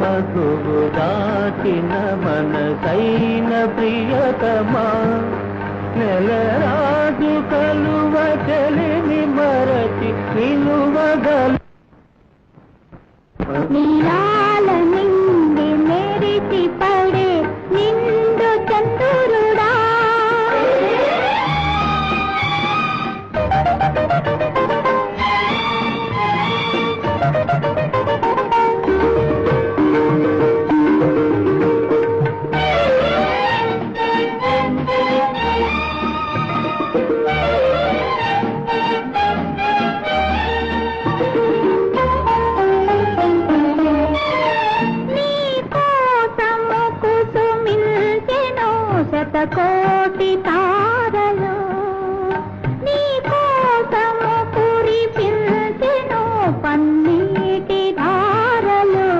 మధువు దాచిన మనసైన ప్రియతమా. నెల రాజు కలువ చెలిని మరచి నిలువగలు నీలాల నిండి మెరిచి ప కోటి తారలు నీ కోసము కురిపించెను పన్నీటి ధారలు.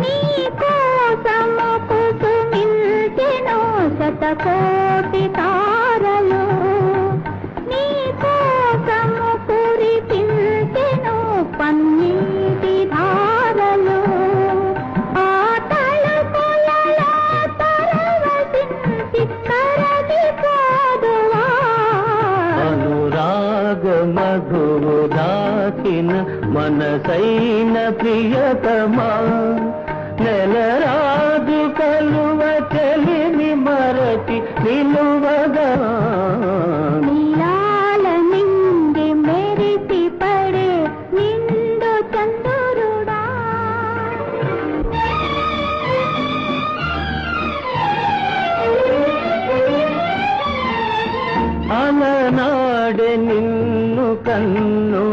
నీ కోసము కుసుమిల్చెను శతకో దాచిన మనసైన ప్రియతమా. నెలరాజు కలువ చెలిని మరచి నిలువగా. అలనాడే నిన్ను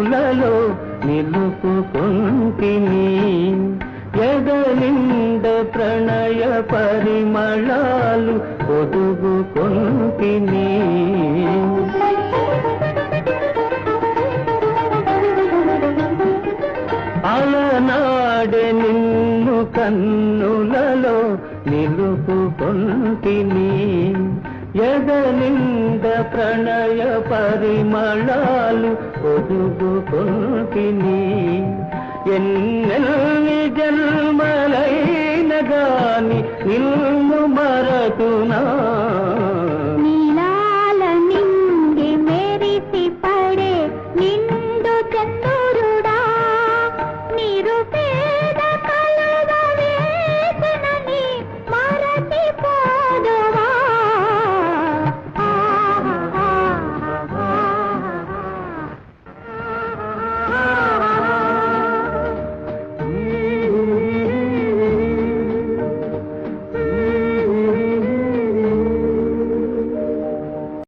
కన్నులలో నిలుపుకుంటిని ఎదలింద ప్రణయ పరిమళాలు ఒదుగుకుంటిని అలనాడే నిన్ను కన్నులలో నిలుపుకుంటిని. എതലിന്റെ പ്രണയ പരിമളാലു ഒതുകൊണ്ടിനി എന്നൽ നിജൽ മലൈ നഗാനി നിന്ന